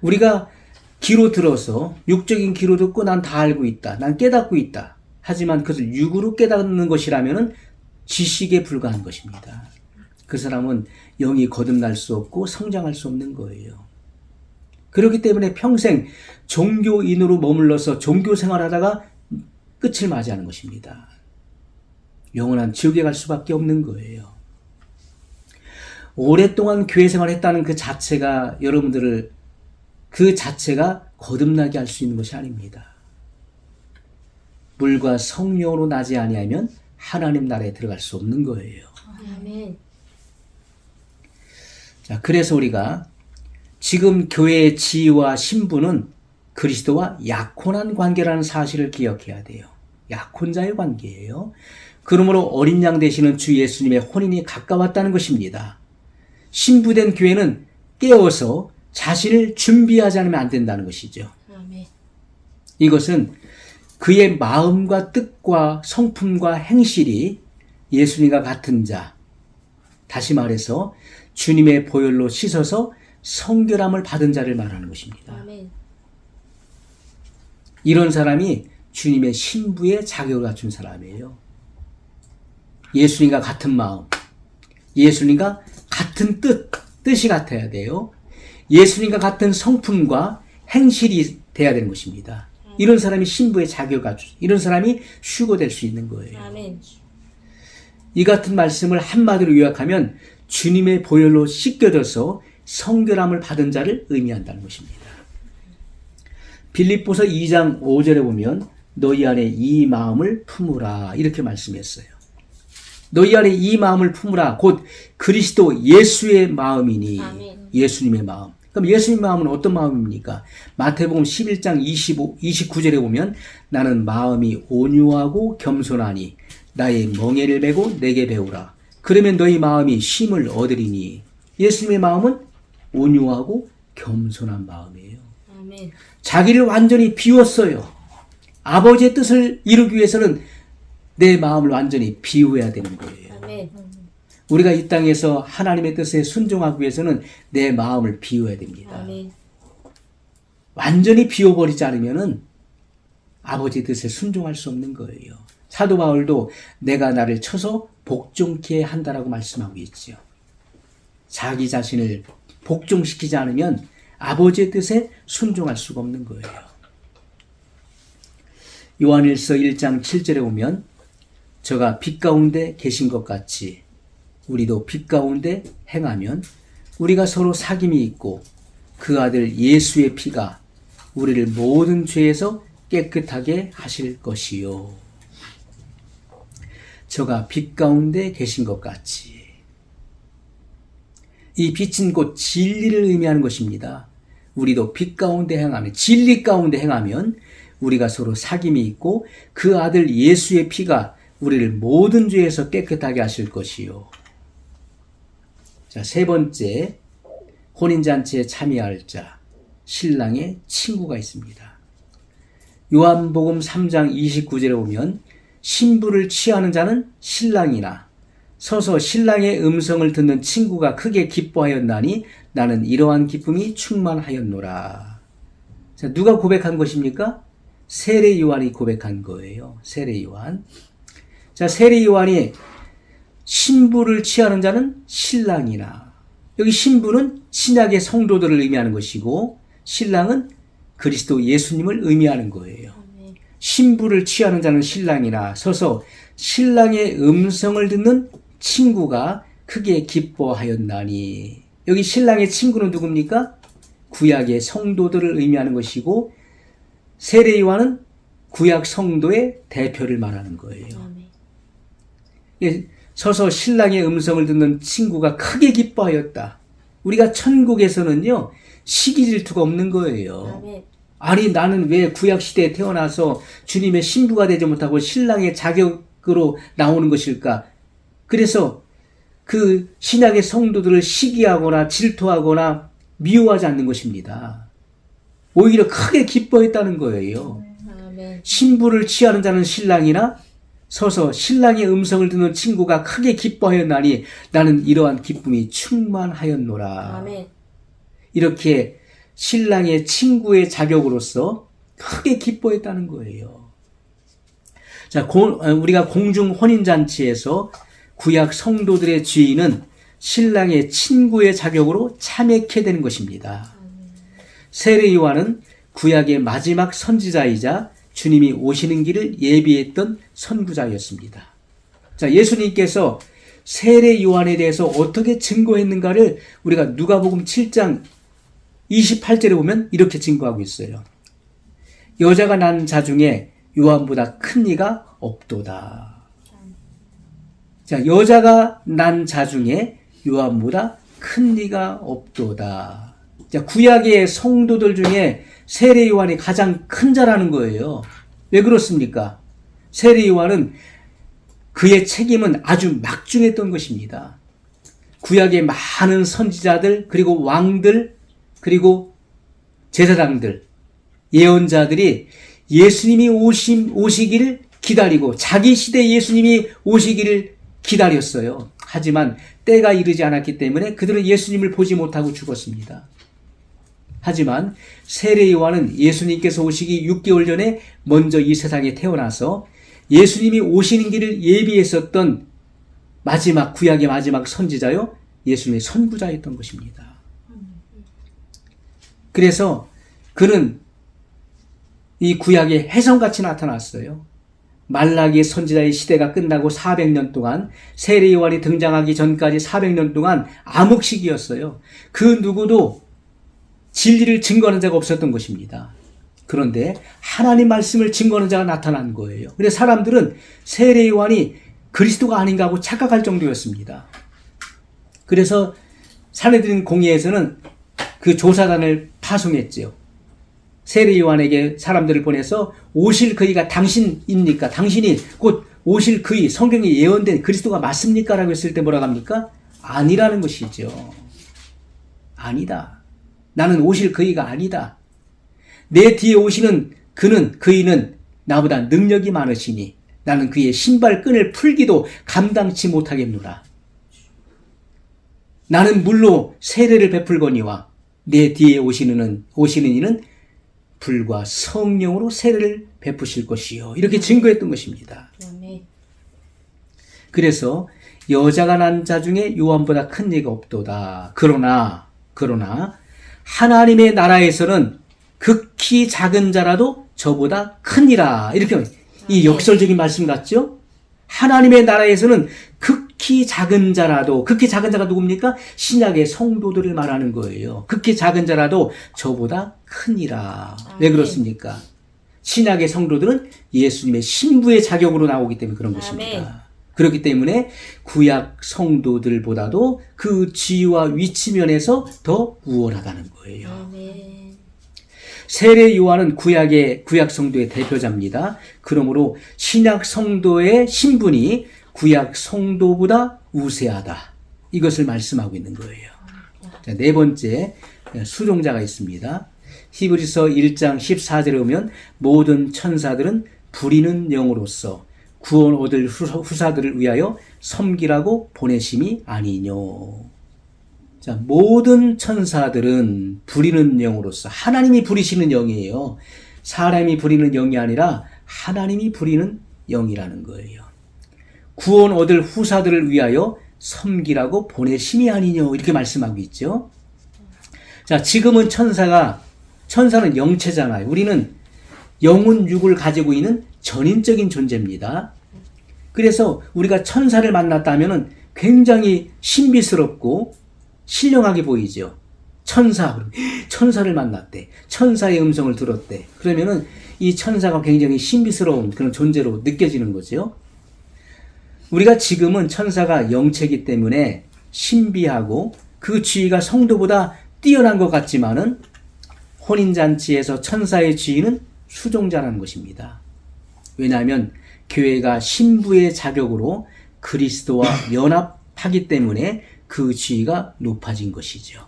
우리가 귀로 들어서 육적인 귀로 듣고 난 다 알고 있다. 난 깨닫고 있다. 하지만 그것을 육으로 깨닫는 것이라면은 지식에 불과한 것입니다. 그 사람은 영이 거듭날 수 없고 성장할 수 없는 거예요. 그렇기 때문에 평생 종교인으로 머물러서 종교 생활하다가 끝을 맞이하는 것입니다. 영원한 지옥에 갈 수밖에 없는 거예요. 오랫동안 교회 생활했다는 그 자체가 여러분들을 그 자체가 거듭나게 할 수 있는 것이 아닙니다. 물과 성령으로 나지 아니하면 하나님 나라에 들어갈 수 없는 거예요. 아멘. 자, 그래서 우리가 지금 교회의 지위와 신분은 그리스도와 약혼한 관계라는 사실을 기억해야 돼요. 약혼자의 관계예요. 그러므로 어린 양 되시는 주 예수님의 혼인이 가까웠다는 것입니다. 신부된 교회는 깨어서 자신을 준비하지 않으면 안 된다는 것이죠. 아멘. 이것은 그의 마음과 뜻과 성품과 행실이 예수님과 같은 자, 다시 말해서 주님의 보혈로 씻어서 성결함을 받은 자를 말하는 것입니다. 아멘. 이런 사람이 주님의 신부의 자격을 갖춘 사람이에요. 예수님과 같은 마음, 예수님과 같은 뜻, 뜻이 같아야 돼요. 예수님과 같은 성품과 행실이 돼야 되는 것입니다. 이런 사람이 신부의 자격을 갖추, 이런 사람이 휴고될 수 있는 거예요. 아멘. 이 같은 말씀을 한마디로 요약하면 주님의 보혈로 씻겨져서 성결함을 받은 자를 의미한다는 것입니다. 빌립보서 2장 5절에 보면 너희 안에 이 마음을 품으라 이렇게 말씀했어요. 너희 안에 이 마음을 품으라 곧 그리스도 예수의 마음이니 아멘. 예수님의 마음. 그럼 예수님 마음은 어떤 마음입니까? 마태복음 11장 25, 29절에 보면 나는 마음이 온유하고 겸손하니 나의 멍에를 메고 내게 배우라. 그러면 너희 마음이 쉼을 얻으리니 예수님의 마음은 온유하고 겸손한 마음이에요. 아멘. 자기를 완전히 비웠어요. 아버지의 뜻을 이루기 위해서는 내 마음을 완전히 비워야 되는 거예요. 아멘. 우리가 이 땅에서 하나님의 뜻에 순종하기 위해서는 내 마음을 비워야 됩니다. 아멘. 완전히 비워버리지 않으면은 아버지 뜻에 순종할 수 없는 거예요. 사도 바울도 내가 나를 쳐서 복종케 한다라고 말씀하고 있지요. 자기 자신을 복종시키지 않으면 아버지의 뜻에 순종할 수가 없는 거예요. 요한일서 1장 7절에 보면 저가 빛 가운데 계신 것 같이 우리도 빛 가운데 행하면 우리가 서로 사귐이 있고 그 아들 예수의 피가 우리를 모든 죄에서 깨끗하게 하실 것이요. 저가 빛 가운데 계신 것 같이. 이 빛은 곧 진리를 의미하는 것입니다. 우리도 빛 가운데 행하면, 진리 가운데 행하면 우리가 서로 사귐이 있고 그 아들 예수의 피가 우리를 모든 죄에서 깨끗하게 하실 것이요. 자, 세 번째, 혼인잔치에 참여할 자, 신랑의 친구가 있습니다. 요한복음 3장 29절에 보면 신부를 취하는 자는 신랑이나 서서 신랑의 음성을 듣는 친구가 크게 기뻐하였나니 나는 이러한 기쁨이 충만하였노라. 자, 누가 고백한 것입니까? 세례 요한이 고백한 거예요. 세례 요한. 자, 세례 요한이 신부를 취하는 자는 신랑이나 여기 신부는 신약의 성도들을 의미하는 것이고 신랑은 그리스도 예수님을 의미하는 거예요. 신부를 취하는 자는 신랑이나 서서 신랑의 음성을 듣는 친구가 크게 기뻐하였나니 여기 신랑의 친구는 누굽니까? 구약의 성도들을 의미하는 것이고 세례 요한은 구약 성도의 대표를 말하는 거예요. 예, 서서 신랑의 음성을 듣는 친구가 크게 기뻐하였다. 우리가 천국에서는요, 시기 질투가 없는 거예요. 아니, 나는 왜 구약 시대에 태어나서 주님의 신부가 되지 못하고 신랑의 자격으로 나오는 것일까? 그래서 그 신약의 성도들을 시기하거나 질투하거나 미워하지 않는 것입니다. 오히려 크게 기뻐했다는 거예요. 신부를 취하는 자는 신랑이나 서서 신랑의 음성을 듣는 친구가 크게 기뻐하였나니 나는 이러한 기쁨이 충만하였노라. 아멘. 이렇게 신랑의 친구의 자격으로서 크게 기뻐했다는 거예요. 자, 고- 어, 우리가 공중 혼인잔치에서 구약 성도들의 주인은 신랑의 친구의 자격으로 참여케 되는 것입니다. 세례 요한은 구약의 마지막 선지자이자 주님이 오시는 길을 예비했던 선구자였습니다. 자, 예수님께서 세례 요한에 대해서 어떻게 증거했는가를 우리가 누가복음 7장 28절에 보면 이렇게 증거하고 있어요. 여자가 난 자 중에 요한보다 큰 이가 없도다. 자, 여자가 난 자 중에 요한보다 큰 이가 없도다. 자, 구약의 성도들 중에 세례 요한이 가장 큰 자라는 거예요. 왜 그렇습니까? 세례 요한은 그의 책임은 아주 막중했던 것입니다. 구약의 많은 선지자들, 그리고 왕들, 그리고 제사장들, 예언자들이 예수님이 오심, 오시기를 기다리고 자기 시대 예수님이 오시기를 기다렸어요. 하지만 때가 이르지 않았기 때문에 그들은 예수님을 보지 못하고 죽었습니다. 하지만 세례 요한은 예수님께서 오시기 6개월 전에 먼저 이 세상에 태어나서 예수님이 오시는 길을 예비했었던 마지막 구약의 마지막 선지자요 예수님의 선구자였던 것입니다. 그래서 그는 이 구약의 해성같이 나타났어요. 말라기 선지자의 시대가 끝나고 400년 동안 세례 요한이 등장하기 전까지 400년 동안 암흑시기였어요. 그 누구도 진리를 증거하는 자가 없었던 것입니다. 그런데 하나님 말씀을 증거하는 자가 나타난 거예요. 근데 사람들은 세례 요한이 그리스도가 아닌가 하고 착각할 정도였습니다. 그래서 사내들인 공예에서는 그 조사단을 파송했지요. 세례 요한에게 사람들을 보내서 오실 그이가 당신입니까? 당신이 곧 오실 그이 성경에 예언된 그리스도가 맞습니까? 라고 했을 때 뭐라고 합니까? 아니라는 것이죠. 아니다. 나는 오실 그이가 아니다. 내 뒤에 오시는 그는 그이는 나보다 능력이 많으시니 나는 그의 신발 끈을 풀기도 감당치 못하겠노라. 나는 물로 세례를 베풀거니와 내 뒤에 오시는 오시는 이는 불과 성령으로 세례를 베푸실 것이요. 이렇게 증거했던 것입니다. 그래서 여자가 난 자 중에 요한보다 큰 예가 없도다. 그러나 그러나 하나님의 나라에서는 극히 작은 자라도 저보다 크니라. 이렇게 이 역설적인 말씀 같죠? 하나님의 나라에서는 극히 작은 자라도 극히 작은 자가 누굽니까? 신약의 성도들을 말하는 거예요. 극히 작은 자라도 저보다 크니라. 왜 아멘. 그렇습니까? 신약의 성도들은 예수님의 신부의 자격으로 나오기 때문에 그런 것입니다. 그렇기 때문에 구약 성도들보다도 그 지위와 위치 면에서 더 우월하다는 거예요. 아멘. 세례 요한은 구약의 구약 성도의 대표자입니다. 그러므로 신약 성도의 신분이 구약 성도보다 우세하다. 이것을 말씀하고 있는 거예요. 자, 네 번째 수종자가 있습니다. 히브리서 1장 14절에 보면 모든 천사들은 부리는 영으로서 구원 얻을 후- 후사들을 위하여 섬기라고 보내심이 아니뇨. 자, 모든 천사들은 부리는 영으로서 하나님이 부리시는 영이에요. 사람이 부리는 영이 아니라 하나님이 부리는 영이라는 거예요. 구원 얻을 후사들을 위하여 섬기라고 보내심이 아니뇨. 이렇게 말씀하고 있죠. 자, 지금은 천사가 천사는 영체잖아요. 우리는 영혼 육을 가지고 있는 전인적인 존재입니다. 그래서 우리가 천사를 만났다면 굉장히 신비스럽고 신령하게 보이죠. 천사, 천사를 만났대. 천사의 음성을 들었대. 그러면은 이 천사가 굉장히 신비스러운 그런 존재로 느껴지는 거죠. 우리가 지금은 천사가 영체이기 때문에 신비하고 그 지위가 성도보다 뛰어난 것 같지만은 혼인잔치에서 천사의 지위는 수종자라는 것입니다. 왜냐하면 교회가 신부의 자격으로 그리스도와 연합하기 때문에 그 지위가 높아진 것이죠.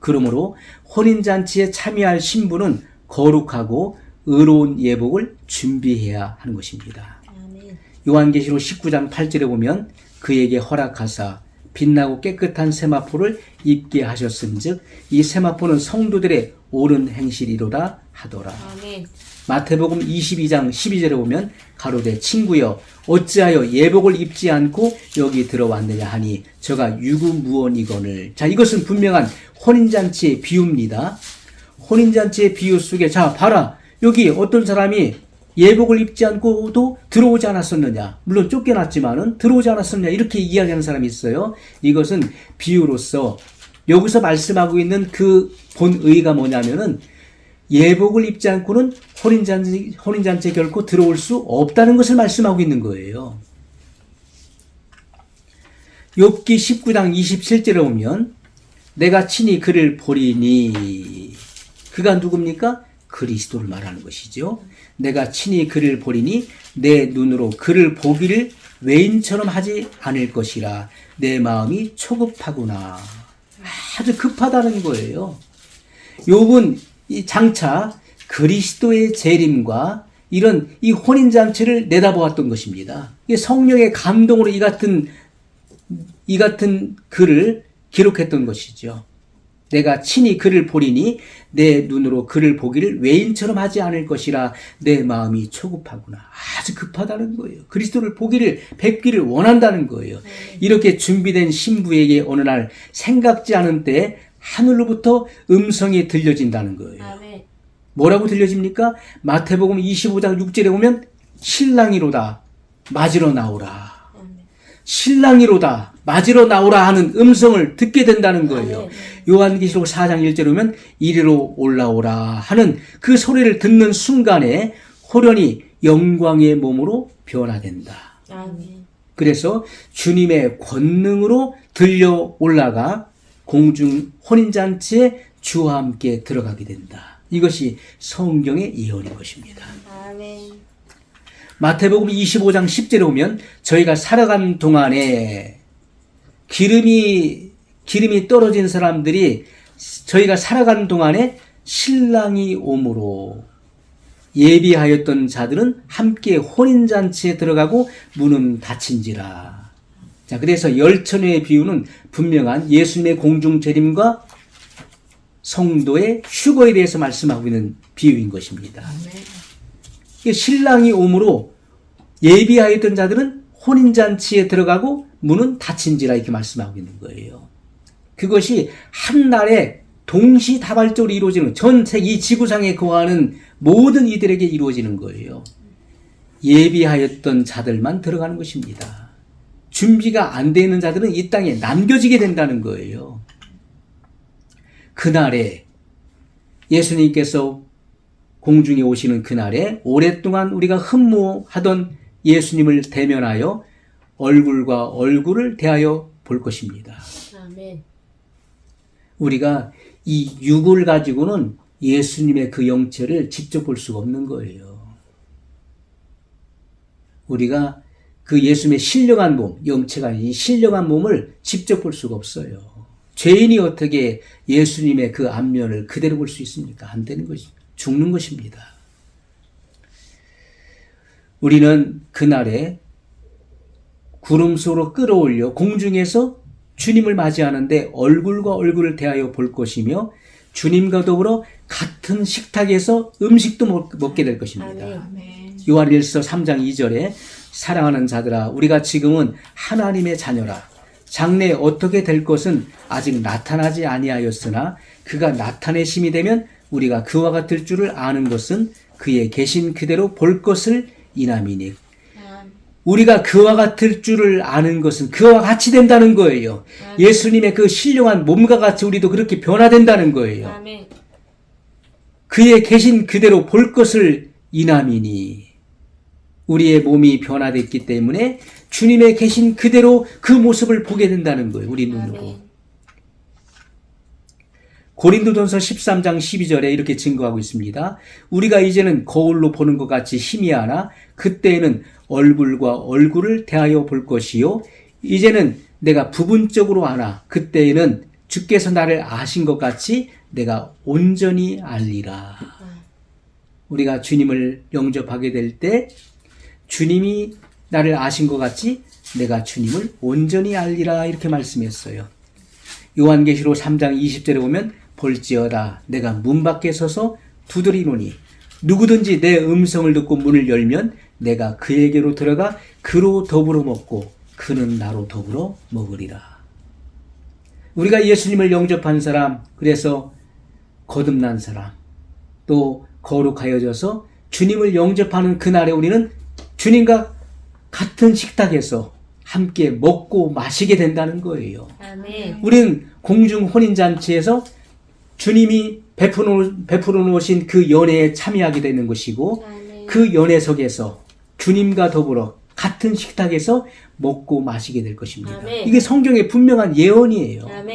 그러므로 혼인잔치에 참여할 신부는 거룩하고 의로운 예복을 준비해야 하는 것입니다. 요한계시록 19장 8절에 보면 그에게 허락하사 빛나고 깨끗한 세마포를 입게 하셨음즉 이 세마포는 성도들의 옳은 행실이로다 하더라. 아멘. 마태복음 22장 12절에 보면 가로되 친구여 어찌하여 예복을 입지 않고 여기 들어왔느냐 하니 저가 유구무원이거늘. 자 이것은 분명한 혼인잔치의 비유입니다. 혼인잔치의 비유 속에 자 봐라. 여기 어떤 사람이 예복을 입지 않고도 들어오지 않았었느냐? 물론 쫓겨났지만은 들어오지 않았었느냐? 이렇게 이야기하는 사람이 있어요. 이것은 비유로서 여기서 말씀하고 있는 그 본의가 뭐냐면은 예복을 입지 않고는 혼인잔치, 혼인잔치에 결코 들어올 수 없다는 것을 말씀하고 있는 거예요. 욥기 19장 27절에 보면 내가 친히 그를 보리니 그가 누굽니까? 그리스도를 말하는 것이죠. 내가 친히 그를 보리니 내 눈으로 그를 보기를 외인처럼 하지 않을 것이라 내 마음이 초급하구나. 아주 급하다는 거예요. 욥은 이 장차 그리스도의 재림과 이런 이 혼인 잔치를 내다보았던 것입니다. 성령의 감동으로 이 같은 이 같은 글을 기록했던 것이죠. 내가 친히 그를 보리니 내 눈으로 그를 보기를 외인처럼 하지 않을 것이라 내 마음이 초급하구나. 아주 급하다는 거예요. 그리스도를 보기를 뵙기를 원한다는 거예요. 이렇게 준비된 신부에게 어느 날 생각지 않은 때 하늘로부터 음성이 들려진다는 거예요. 아멘. 뭐라고 들려집니까? 마태복음 25장 6절에 보면 신랑이로다 맞으러 나오라. 아멘. 신랑이로다 맞으러 나오라 하는 음성을 듣게 된다는 거예요. 요한계시록 4장 1절에 보면 이리로 올라오라 하는 그 소리를 듣는 순간에 호련히 영광의 몸으로 변화된다. 아멘. 그래서 주님의 권능으로 들려 올라가 공중 혼인잔치에 주와 함께 들어가게 된다. 이것이 성경의 예언인 것입니다. 아멘. 마태복음 25장 10절에 보면 저희가 살아가는 동안에 기름이 기름이 떨어진 사람들이 저희가 살아가는 동안에 신랑이 오므로 예비하였던 자들은 함께 혼인잔치에 들어가고 문은 닫힌지라. 자, 그래서 열천의 비유는 분명한 예수님의 공중 재림과 성도의 휴거에 대해서 말씀하고 있는 비유인 것입니다. 신랑이 오므로 예비하였던 자들은 혼인잔치에 들어가고 문은 닫힌지라 이렇게 말씀하고 있는 거예요. 그것이 한 날에 동시다발적으로 이루어지는 전체 이 지구상에 거하는 모든 이들에게 이루어지는 거예요. 예비하였던 자들만 들어가는 것입니다. 준비가 안 되는 자들은 이 땅에 남겨지게 된다는 거예요. 그날에 예수님께서 공중에 오시는 그날에 오랫동안 우리가 흠모하던 예수님을 대면하여 얼굴과 얼굴을 대하여 볼 것입니다. 아멘. 우리가 이 육을 가지고는 예수님의 그 영체를 직접 볼 수가 없는 거예요. 우리가 그 예수님의 신령한 몸, 영체가 이 신령한 몸을 직접 볼 수가 없어요. 죄인이 어떻게 예수님의 그 안면을 그대로 볼 수 있습니까? 안 되는 것이 죽는 것입니다. 우리는 그날에 구름 속으로 끌어올려 공중에서 주님을 맞이하는데 얼굴과 얼굴을 대하여 볼 것이며 주님과 더불어 같은 식탁에서 음식도 먹, 먹게 될 것입니다. 요한일서 3장 2절에 사랑하는 자들아 우리가 지금은 하나님의 자녀라 장래 어떻게 될 것은 아직 나타나지 아니하였으나 그가 나타내심이 되면 우리가 그와 같을 줄을 아는 것은 그의 계신 그대로 볼 것을 이남이니. 우리가 그와 같을 줄을 아는 것은 그와 같이 된다는 거예요. 예수님의 그 신령한 몸과 같이 우리도 그렇게 변화된다는 거예요. 그의 계신 그대로 볼 것을 이남이니 우리의 몸이 변화됐기 때문에 주님의 계신 그대로 그 모습을 보게 된다는 거예요. 우리 눈으로. 아멘. 고린도전서 13장 12절에 이렇게 증거하고 있습니다. 우리가 이제는 거울로 보는 것 같이 희미하나 그때에는 얼굴과 얼굴을 대하여 볼 것이요 이제는 내가 부분적으로 아나 그때에는 주께서 나를 아신 것 같이 내가 온전히 알리라. 우리가 주님을 영접하게 될 때 주님이 나를 아신 것 같이 내가 주님을 온전히 알리라 이렇게 말씀했어요. 요한계시록 3장 20절에 보면 볼지어다 내가 문 밖에 서서 두드리노니 누구든지 내 음성을 듣고 문을 열면 내가 그에게로 들어가 그로 더불어 먹고 그는 나로 더불어 먹으리라. 우리가 예수님을 영접한 사람, 그래서 거듭난 사람, 또 거룩하여져서 주님을 영접하는 그날에 우리는 주님과 같은 식탁에서 함께 먹고 마시게 된다는 거예요. 아멘. 우리는 공중 혼인잔치에서 주님이 베풀어, 베풀어 놓으신 그 연회에 참여하게 되는 것이고 아멘. 그 연회석에서 주님과 더불어 같은 식탁에서 먹고 마시게 될 것입니다. 아멘. 이게 성경의 분명한 예언이에요. 아멘.